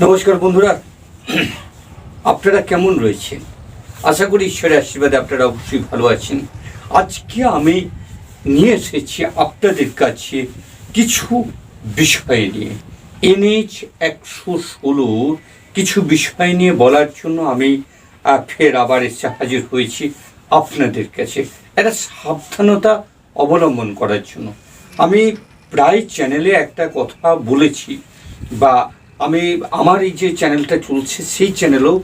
নমস্কার বন্ধুরা। আপনারা কেমন রয়েছেন? আশা করি ঈশ্বরের আশীর্বাদে আপনারা অবশ্যই ভালো আছেন। আজকে আমি নিয়ে এসেছি আপনাদের কাছে কিছু বিষয় নিয়ে। এনএইচ একশো ষোলোর কিছু বিষয় নিয়ে বলার জন্য আমি ফের আবার এসে হাজির হয়েছি আপনাদের কাছে। একটা সাবধানতা অবলম্বন করার জন্য। আমি প্রায় চ্যানেলে একটা কথা বলেছি বা আমি আমার এই যে চ্যানেলটা চলছে, সেই চ্যানেলেও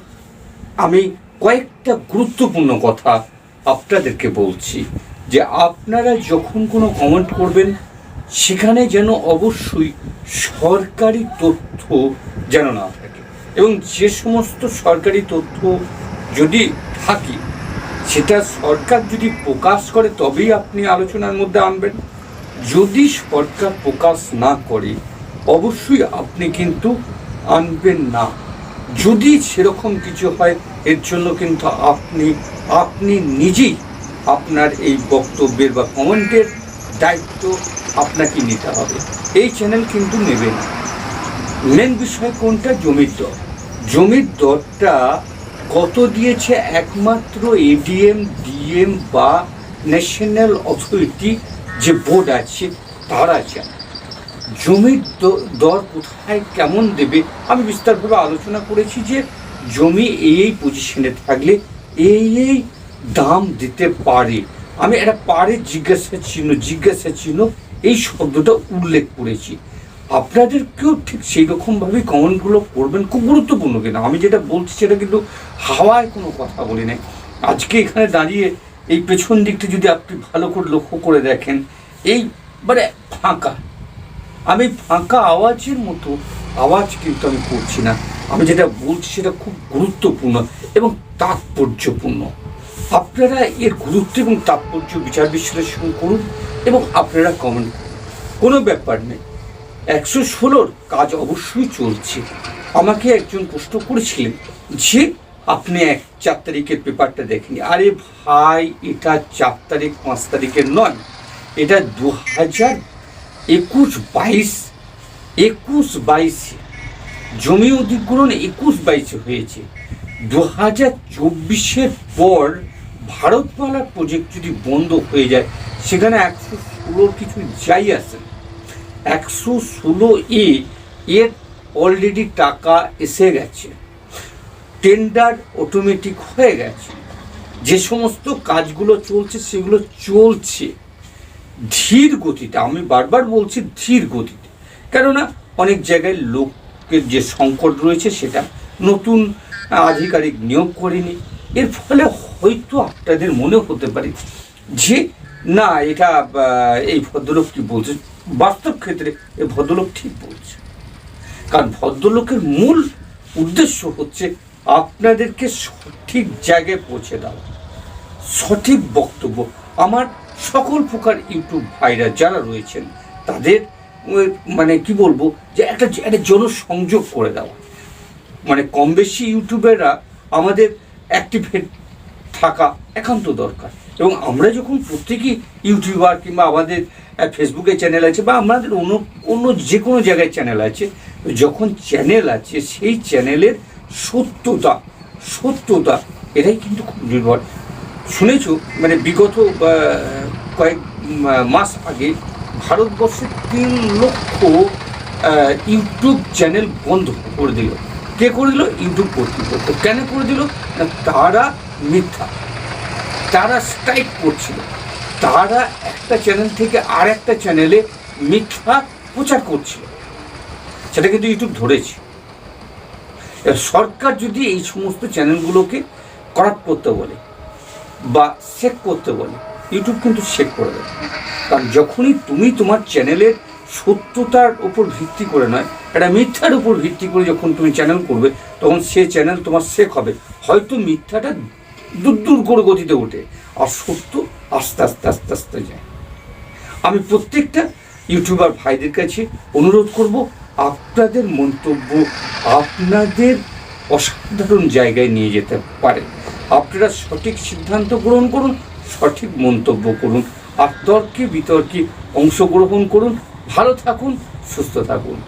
আমি কয়েকটা গুরুত্বপূর্ণ কথা আপনাদেরকে বলছি যে আপনারা যখন কোনো কমেন্ট করবেন, সেখানে যেন অবশ্যই সরকারি তথ্য যেন না থাকে। এবং যে সমস্ত সরকারি তথ্য যদি থাকে, সেটা সরকার যদি প্রকাশ করে, তবেই আপনি আলোচনার মধ্যে আনবেন। যদি সরকার প্রকাশ না করে, অবশ্যই আপনি কিন্তু আনবেন না। যদি সেরকম কিছু হয়, এর জন্য কিন্তু আপনি আপনি নিজেই আপনার এই বক্তব্যের বা কমেন্টের দায়িত্ব আপনাকে নিতে হবে। এই চ্যানেল কিন্তু নেবে না। মেন বিষয় কোনটা? জমির দর। জমির দরটা কত দিয়েছে একমাত্র এডিএম ডিএম বা ন্যাশনাল অথরিটি যে বোর্ড আছে, তারা জানে জমির দর কোথায় কেমন দেবে? আমি বিস্তারভাবে আলোচনা করেছি যে জমি এই এই পজিশনে থাকলে এই এই দাম দিতে পারে। আমি একটা পারে জিজ্ঞাসা চিহ্ন জিজ্ঞাসা চিহ্ন এই শব্দটা উল্লেখ করেছি। আপনাদেরকেও ঠিক সেই রকমভাবেই কমেন্টগুলো করবেন, খুব গুরুত্বপূর্ণ কিন্তু। আমি যেটা বলছি সেটা কিন্তু হাওয়ায় কোনো কথা বলি নাই। আজকে এখানে দাঁড়িয়ে এই পেছন দিকটা যদি আপনি ভালো করে লক্ষ্য করে দেখেন, এই মানে ফাঁকা। আমি ফাঁকা আওয়াজের মতো আওয়াজ কিন্তু আমি করছি না। আমি যেটা বলছি সেটা খুব গুরুত্বপূর্ণ এবং তাৎপর্যপূর্ণ। আপনারা এর গুরুত্ব এবং তাৎপর্য বিচার বিশ্লেষণ করুন এবং আপনারা কমেন্ট করুন। কোনো ব্যাপার নেই। একশো ষোলোর কাজ অবশ্যই চলছে। আমাকে একজন প্রশ্ন করেছিলেন যে, আপনি এক চার তারিখের পেপারটা দেখেনি আরে ভাই, এটা চার তারিখ, পাঁচ তারিখের নয়। এটা দু হাজার একুশ বাইশ, একুশ বাইশে, জমি অধিগ্রহণ একুশ বাইশে হয়েছে। দু হাজার চব্বিশের পর ভারতমালা প্রজেক্ট যদি বন্ধ হয়ে যায়, সেখানে একশো ষোলোর কিছু যাই আসে একশো ষোলো এ এর অলরেডি টাকা এসে গেছে। টেন্ডার অটোমেটিক হয়ে গেছে। যে সমস্ত কাজগুলো চলছে, সেগুলো চলছে। ধীর গতিতে, আমি বারবার বলছি ধীর গতিতে। কেননা অনেক জায়গায় লোকের যে সংকট রয়েছে সেটা নতুন আধিকারিক নিয়োগ করেনি। এর ফলে হয়তো আপনাদের মনে হতে পারে যে, না, এটা এই ভদ্রলোক কি বলছে? বাস্তব ক্ষেত্রে এই ভদ্রলোক ঠিক বলছে। কারণ ভদ্রলোকের মূল উদ্দেশ্য হচ্ছে আপনাদেরকে সঠিক জায়গায় পৌঁছে দেওয়া। সঠিক বক্তব্য। আমার সকল প্রকার ইউটিউব ভাইরা যারা রয়েছেন, তাদের মানে কি বলব, যে একটা একটা জনসংযোগ করে দেওয়া। মানে কম বেশি ইউটিউবেরা আমাদের অ্যাক্টিভেট থাকা একান্ত দরকার। এবং আমরা যখন প্রত্যেকেই ইউটিউবার কিংবা আমাদের ফেসবুকে চ্যানেল আছে বা আমাদের অন্য অন্য যে কোনো জায়গায় চ্যানেল আছে, যখন চ্যানেল আছে, সেই চ্যানেলের সত্যতা সত্যতা, এটাই কিন্তু খুব নির্ভর। শুনেছো? মানে বিগত কয়েক মাস আগে ভারতবর্ষে তিন লক্ষ ইউটিউব চ্যানেল বন্ধ করে দিল। কে করে দিল? ইউটিউব কর্তৃপক্ষ। কেন করে দিল? না, তারা মিথ্যা। তারা স্ট্রাইক করছিল। তারা একটা চ্যানেল থেকে আর একটা চ্যানেলে মিথ্যা প্রচার করছিল। সেটা কিন্তু ইউটিউব ধরেছে। সরকার যদি এই সমস্ত চ্যানেলগুলোকে করাপ্ট করতে বলে বা চেক করতে বলে ইউটিউব কিন্তু চেক করে দেবে। কারণ যখনই তুমি তোমার চ্যানেলের সত্যতার উপর ভিত্তি করে নয়, একটা মিথ্যার উপর ভিত্তি করে যখন তুমি চ্যানেল করবে, তখন সে চ্যানেল তোমার শেখ হবে। হয়তো মিথ্যাটা দূর দূর করে গতিতে ওঠে, আর সত্য আস্তে আস্তে আস্তে আস্তে যায়। আমি প্রত্যেকটা ইউটিউবার ভাইদের কাছে অনুরোধ করব, আপনাদের মন্তব্য আপনাদের অসাধারণ জায়গায় নিয়ে যেতে পারে। আপনারা সঠিক সিদ্ধান্ত গ্রহণ করুন সঠিক মন্তব্য করুন আর তর্কে বিতর্কে অংশগ্রহণ করুন ভালো থাকুন সুস্থ থাকুন।